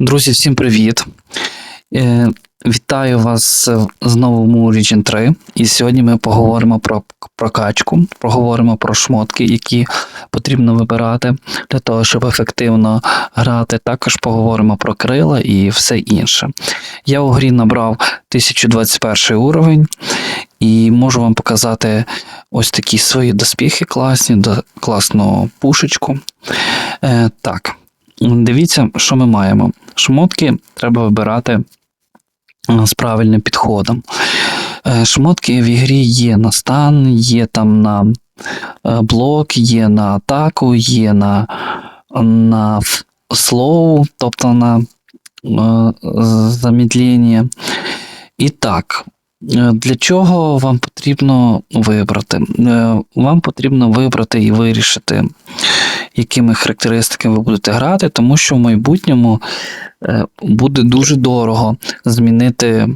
Друзі, всім привіт! Е, Вітаю вас знову в Region 3. І сьогодні ми поговоримо про прокачку, поговоримо про шмотки, які потрібно вибирати для того, щоб ефективно грати. Також поговоримо про крила і все інше. Я у грі набрав 1021 уровень і можу вам показати ось такі свої доспіхи класні, класну пушечку. Е, так, дивіться, що ми маємо. Шмотки треба вибирати е, з правильним підходом. Е, Шмотки в ігрі є на стан, є там на е, блок, є на атаку, є на, на слоу, тобто на замедлення. І так, для чого вам потрібно вибрати? Вам потрібно вибрати і вирішити, якими характеристиками ви будете грати, тому що в майбутньому е, буде дуже дорого змінити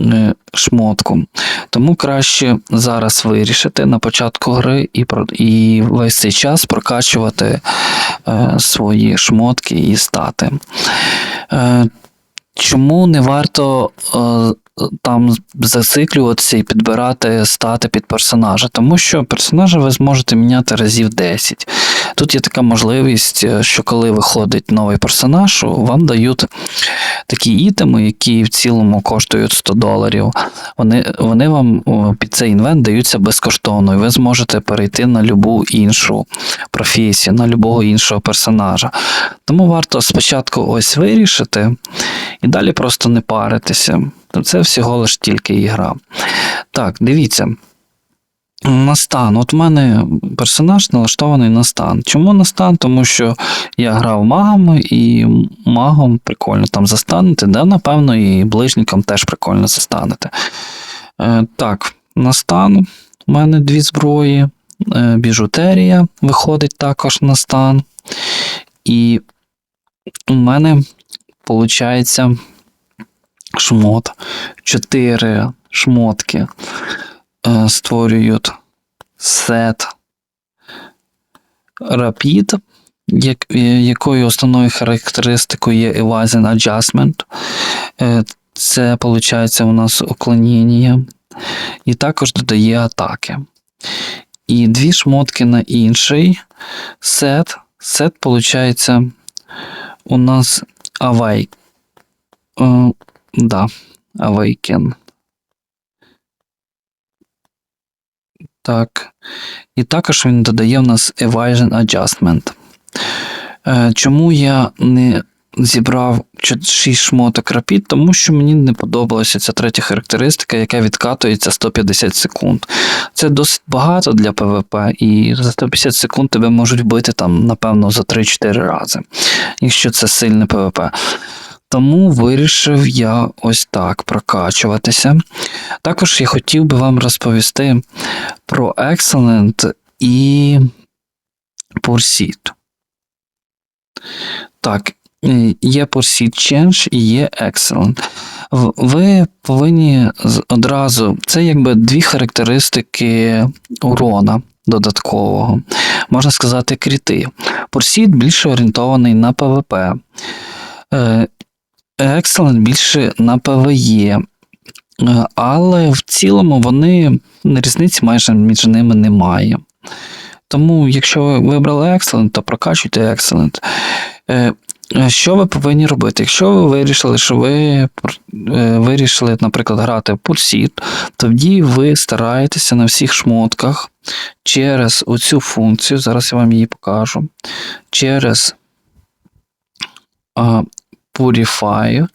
е, шмотку. Тому краще зараз вирішити на початку гри і, і весь цей час прокачувати е, свої шмотки і стати. Чому не варто там зациклюватися і підбирати стати під персонажа? Тому що персонажа ви зможете міняти разів 10. Тут є така можливість, е, що коли виходить новий персонаж, вам дають такі ітеми, які в цілому коштують 100 доларів. Вони, вони вам під цей інвент даються безкоштовно, і ви зможете перейти на любу іншу професію, на любого іншого персонажа. Тому варто спочатку ось вирішити і далі просто не паритися. Це всього лиш тільки ігра. Так, дивіться. На стан. От у мене персонаж налаштований на стан. Чому на стан? Тому що я грав магами, і магом прикольно там застанете, да, напевно, і ближникам теж прикольно застанете. Е, так, на стан у мене дві зброї, е, біжутерія виходить також на стан. І у мене виходить шмот. Чотири шмотки е, створюють сет Rapid, як, е, якою основною характеристикою є Evasion Adjustment. Е, Це виходить у нас уклоніння. І також додає атаки. І дві шмотки на інший сет. Сет, виходить, у нас Awake. Да, Awaken. Так. І також він додає в нас Evasion Adjustment. Е, Чому я не зібрав 6 шмоток Rapid? Тому що мені не подобалася ця третя характеристика, яка відкатується 150 секунд. Це досить багато для ПВП, і за 150 секунд тебе можуть вбити там, напевно, за 3-4 рази, якщо це сильне ПВП. Тому вирішив я ось так прокачуватися. Також я хотів би вам розповісти про Excellent і Pursuit. Так, е, є Pursuit Change і є Excellent. Ви повинні одразу, це якби дві характеристики урона додаткового. Можна сказати, кріти. Pursuit більше орієнтований на PvP. Excellent більше на PvE. Е, Але в цілому вони різниці майже між ними немає. Тому, якщо ви вибрали Excellent, то прокачуйте Excellent. Е, е, Що ви повинні робити? Якщо ви вирішили, що ви вирішили, наприклад, грати в Pursuit, тоді ви стараєтеся на всіх шмотках через оцю функцію, зараз я вам її покажу, через Purify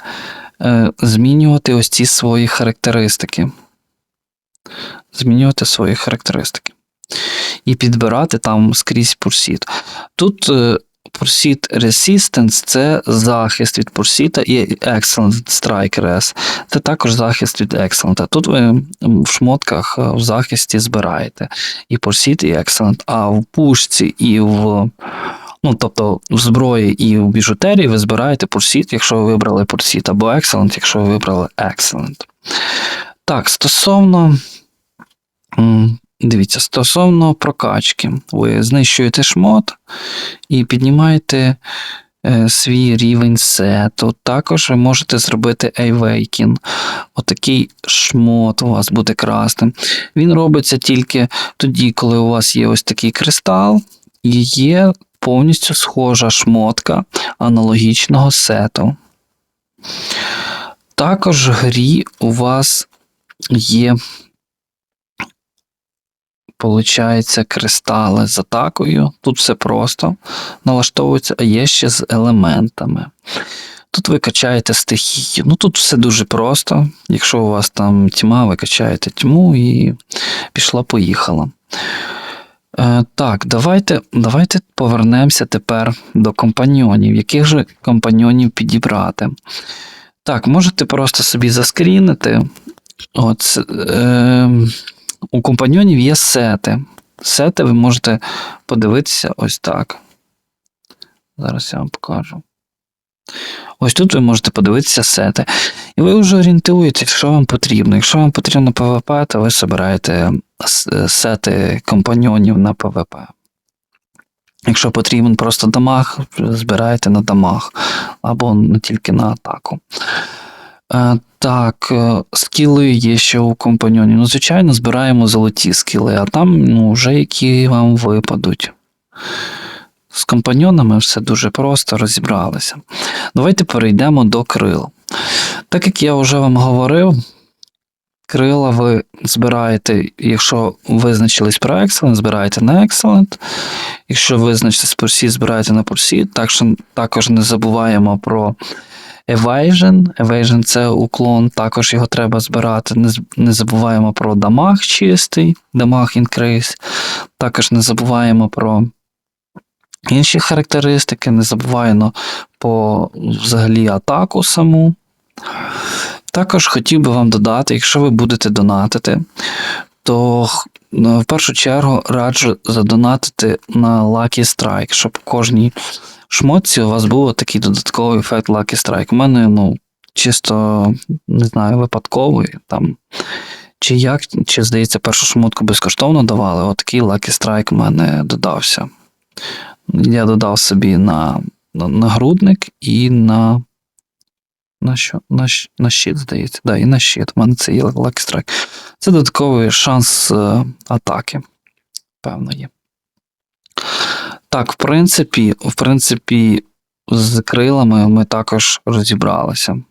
е, змінювати ось ці свої характеристики. Змінювати свої характеристики. І підбирати там скрізь Pursuit. Тут е, Pursuit Resistance це захист від Pursuit і Excellent Strike Res. Це також захист від Excellent. Тут ви в шмотках е, в захисті збираєте і Pursuit, і Excellent, а в пушці і в. Ну, тобто в зброї і в біжутерії ви збираєте Pursuit, якщо ви вибрали Pursuit, або Excellent, якщо ви вибрали Excellent. Так, стосовно. Дивіться, стосовно прокачки, ви знищуєте шмот і піднімаєте е, свій рівень сету. Також ви можете зробити Awaken. Отакий шмот у вас буде красним. Він робиться тільки тоді, коли у вас є ось такий кристал і є повністю схожа шмотка аналогічного сету. Також в грі у вас є, получається, кристали з атакою. Тут все просто налаштовується, а є ще з елементами. Тут ви качаєте стихію. Ну тут все дуже просто. Якщо у вас там тьма, ви качаєте тьму і пішла-поїхала. Е, так, давайте, давайте повернемося тепер до компаньйонів. Яких же компаньйонів підібрати? Так, можете просто собі заскрінити. От, е, у компаньйонів є сети. Сети ви можете подивитися ось так. Зараз я вам покажу. Ось тут ви можете подивитися сети. І ви вже орієнтуєтесь, що вам потрібно. Якщо вам потрібно ПВП, то ви збираєте сети компаньйонів на ПВП. Якщо потрібен просто дамаг, збираєте на дамаг або не тільки на атаку. Е, так, е, скіли є ще у компаньйонів. Ну, звичайно, збираємо золоті скіли, а там ну, вже які вам випадуть. З компаньйонами все дуже просто розібралися. Давайте перейдемо до крил. Так як я вже вам говорив, крила ви збираєте, якщо визначились про Excellent, збираєте на Excellent. Якщо визначитесь по Pursuit, збираєте на Pursuit. Так що також не забуваємо про Evasion. Evasion це уклон, також його треба збирати. Не забуваємо про дамаг чистий, дамаг increase. Також не забуваємо про інші характеристики, не забуваємо по взагалі атаку саму. Також хотів би вам додати, якщо ви будете донатити, то ну, в першу чергу раджу задонатити на Lucky Strike, щоб в кожній шмотці у вас був такий додатковий ефект Lucky Strike. У мене, ну, чисто, не знаю, випадковий там. Чи як, чи здається, першу шмотку безкоштовно давали, отакий Lucky Strike у мене додався. Я додав собі на, на нагрудник і на. На що? На, на щит, здається. Да, і на щит. У мене це є Lucky Strike. Це додатковий шанс е, атаки. Певно є. Так, в принципі, в принципі, з крилами ми також розібралися.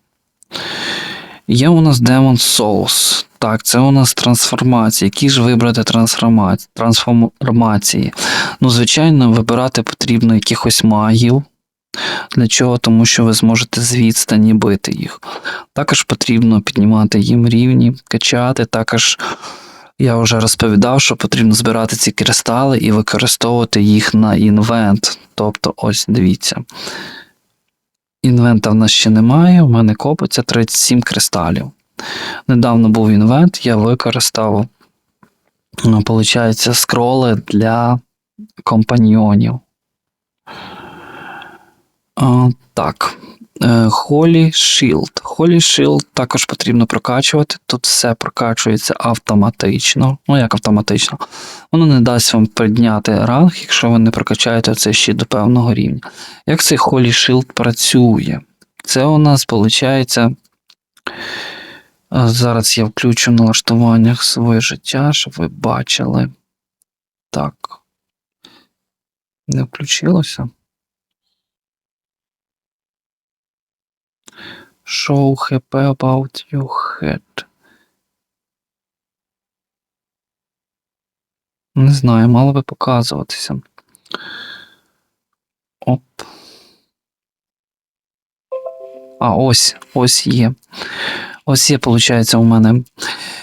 Є у нас Demon Souls. Так, це у нас трансформації. Які ж вибрати трансформації? трансформації? Ну, звичайно, вибирати потрібно якихось магів. Для чого? Тому що ви зможете з відстані бити їх. Також потрібно піднімати їм рівні, качати. Також я вже розповідав, що потрібно збирати ці кристали і використовувати їх на інвент. Тобто, ось дивіться. Інвента в нас ще немає, в мене копиться 37 кристалів. Недавно був інвент, я використав, виходить, скроли для компаньйонів. Так. Е, Holy Shield. Holy Shield також потрібно прокачувати. Тут все прокачується автоматично. Ну, як автоматично. Воно не дасть вам підняти ранг, якщо ви не прокачаєте цей щит до певного рівня. Як цей Holy Shield працює? Це у нас виходить. Зараз я включу в налаштуваннях своє життя, щоб ви бачили. Так. Не включилося. Show HP about your head. Не знаю, мало би показуватися. Оп. А, ось, ось є. Ось є, виходить, у мене.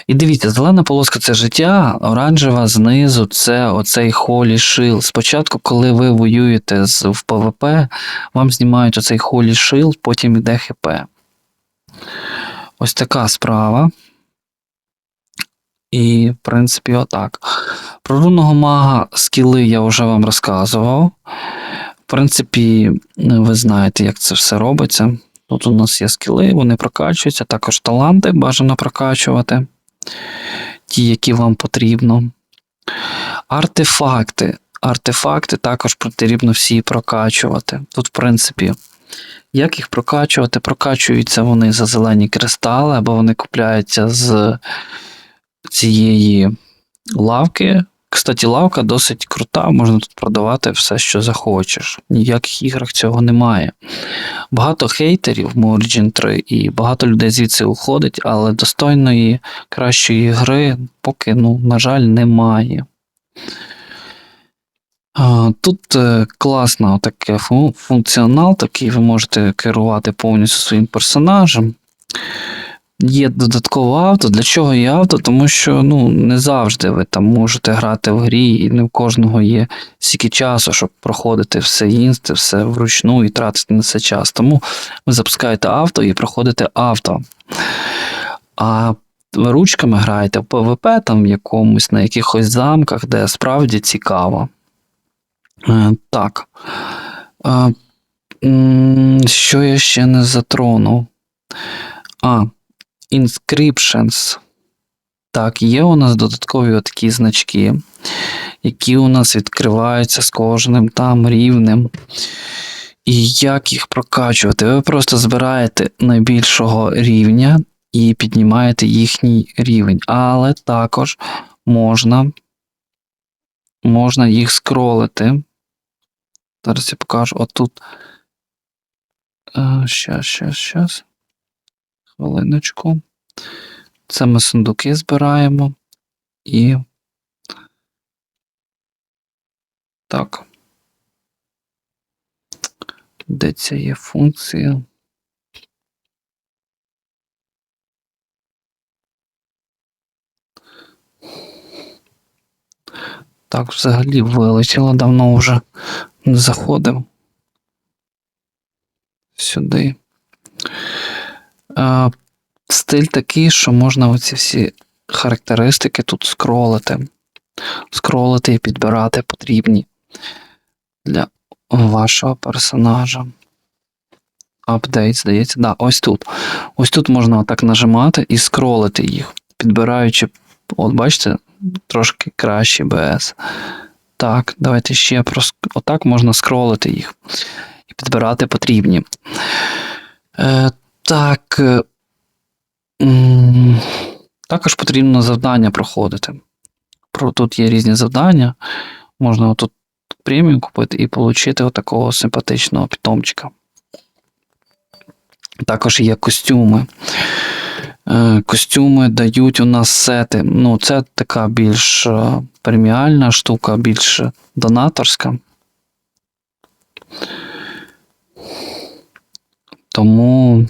І дивіться, зелена полоска це життя, оранжева знизу це оцей Holy Shield. Спочатку, коли ви воюєте з, в ПВП, вам знімають оцей Holy Shield, потім йде ХП. Ось така справа. І, в принципі, отак. Про рунного мага скіли я вже вам розказував. В принципі, ви знаєте, як це все робиться. Тут у нас є скіли, вони прокачуються, також таланти бажано прокачувати. Ті, які вам потрібно. Артефакти. артефакти також потрібно всі прокачувати. Тут, в принципі, як їх прокачувати? Прокачуються вони за зелені кристали, або вони купляються з цієї лавки. Кстати, лавка досить крута, можна тут продавати все, що захочеш. Ніяких іграх цього немає. Багато хейтерів в Origin 3 і багато людей звідси уходить, але достойної кращої гри поки, ну, на жаль, немає. Тут е, класно таке функціонал, такий ви можете керувати повністю своїм персонажем. Є додаткове авто. Для чого є авто? Тому що ну, не завжди ви там можете грати в грі, і не в кожного є стільки часу, щоб проходити все інсти, все вручну і тратити на це час. Тому ви запускаєте авто і проходите авто. А ви ручками граєте в ПВП, там в якомусь на якихось замках, де справді цікаво. Е, так. Е, що я ще не затронув? А, Inscriptions. Так, є у нас додаткові такі значки, які у нас відкриваються з кожним там рівнем. І як їх прокачувати? Ви просто збираєте найбільшого рівня і піднімаєте їхній рівень. Але також можна, можна їх скролити. Зараз я покажу отут. Е, Щас, щас, щас. Хвилиночку. Це ми сундуки збираємо. І. Так. Де це є функція? Так, взагалі вилетіло давно вже не заходив. Сюди. Е, стиль такий, що можна оці всі характеристики тут скролити. Скролити і підбирати потрібні для вашого персонажа. Апдейт, здається, да, ось тут. Ось тут можна отак нажимати і скролити їх, підбираючи, от бачите, трошки краще БС. Так, давайте ще прос... отак можна скролити їх і підбирати потрібні. Е, так. е, Також потрібно завдання проходити. Про, тут є різні завдання. Можна отут преміум купити і отримати отакого симпатичного питомчика. Також є костюми. Е, Костюми дають у нас сети. Ну, це така більш е, преміальна штука, більш донаторська. Тому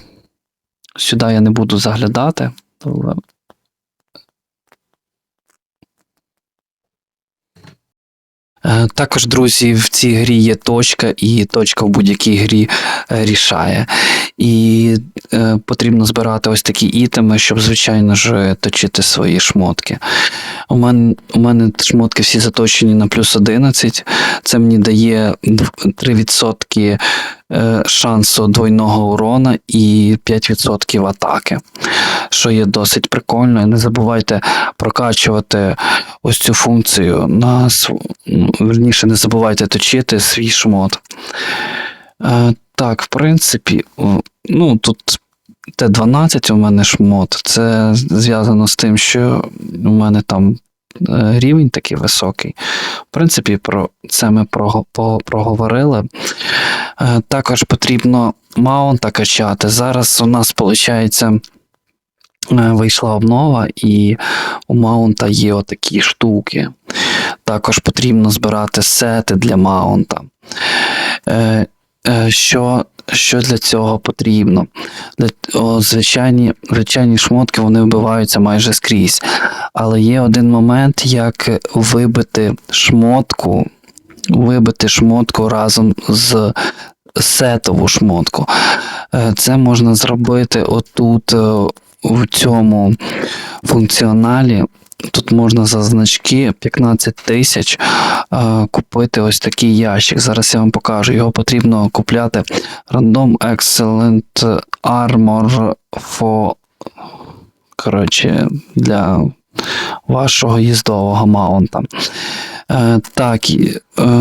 сюди я не буду заглядати. але Е, Також, друзі, в цій грі є точка, і точка в будь-якій грі е, рішає. І е, потрібно збирати ось такі ітеми, щоб, звичайно ж, точити свої шмотки. У мене, у мене шмотки всі заточені на плюс 11. Це мені дає 3% е, шансу двойного урона і 5% атаки, що є досить прикольно. І не забувайте прокачувати ось цю функцію на ну, верніше, не забувайте точити свій шмот. Е, так, в принципі, ну тут Т12 у мене шмот. Це зв'язано з тим, що у мене там е, рівень такий високий. В принципі, про це ми проговорили. Е, також потрібно маунта качати. Зараз у нас, виходить, вийшла обнова, і у маунта є отакі штуки. Також потрібно збирати сети для маунта. Е, е, що, що для цього потрібно? О, звичайні, звичайні шмотки вони вбиваються майже скрізь. Але є один момент, як вибити шмотку, вибити шмотку разом з сетову шмотку. Е, Це можна зробити отут е, в цьому функціоналі. Тут можна за значки 15 тисяч е, купити ось такий ящик. Зараз я вам покажу. Його потрібно купляти Random Excellent Armor for коротше, для вашого їздового маунта. Е, так, е,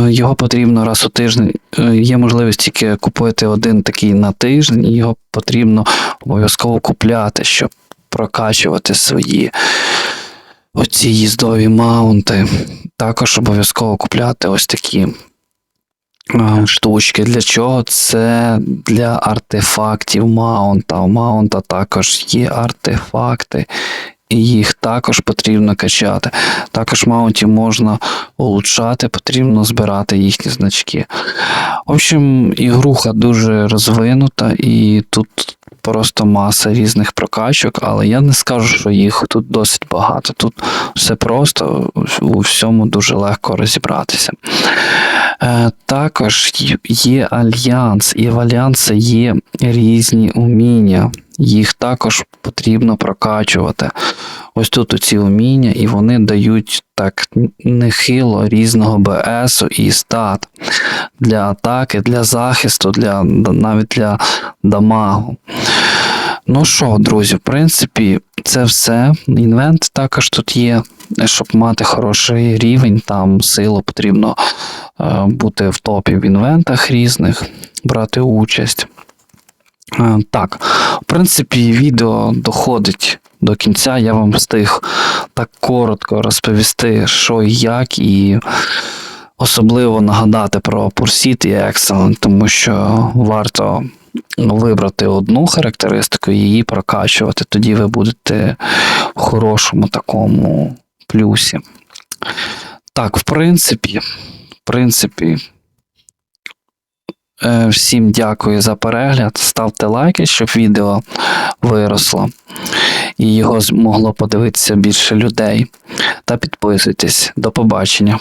його потрібно раз у тиждень. Е, є можливість тільки купити один такий на тиждень, і його потрібно обов'язково купляти, щоб прокачувати свої оці їздові маунти. Також обов'язково купляти ось такі штучки. Для чого? Це для артефактів маунта. У маунта також є артефакти, їх також потрібно качати. Також маунтів можна улучшати, потрібно збирати їхні значки. В общем, ігруха дуже розвинута, і тут просто маса різних прокачок, але я не скажу, що їх тут досить багато. Тут все просто, у всьому дуже легко розібратися. Е, також є альянс, і в альянсі є різні уміння. Їх також потрібно прокачувати. Ось тут оці уміння, і вони дають так нехило різного БСу і стат для атаки, для захисту, для, навіть для дамагу. Ну що, друзі, в принципі, це все. Інвент також тут є. Щоб мати хороший рівень, там силу потрібно е, бути в топі в інвентах різних, брати участь. Е, Так, в принципі, відео доходить до кінця. Я вам встиг так коротко розповісти, що і як, і особливо нагадати про Pursuit і Excellent, тому що варто вибрати одну характеристику і її прокачувати. Тоді ви будете в хорошому такому плюсі. Так, в принципі, в принципі. Е, Всім дякую за перегляд. Ставте лайки, щоб відео виросло і його змогло подивитися більше людей. Та підписуйтесь. До побачення.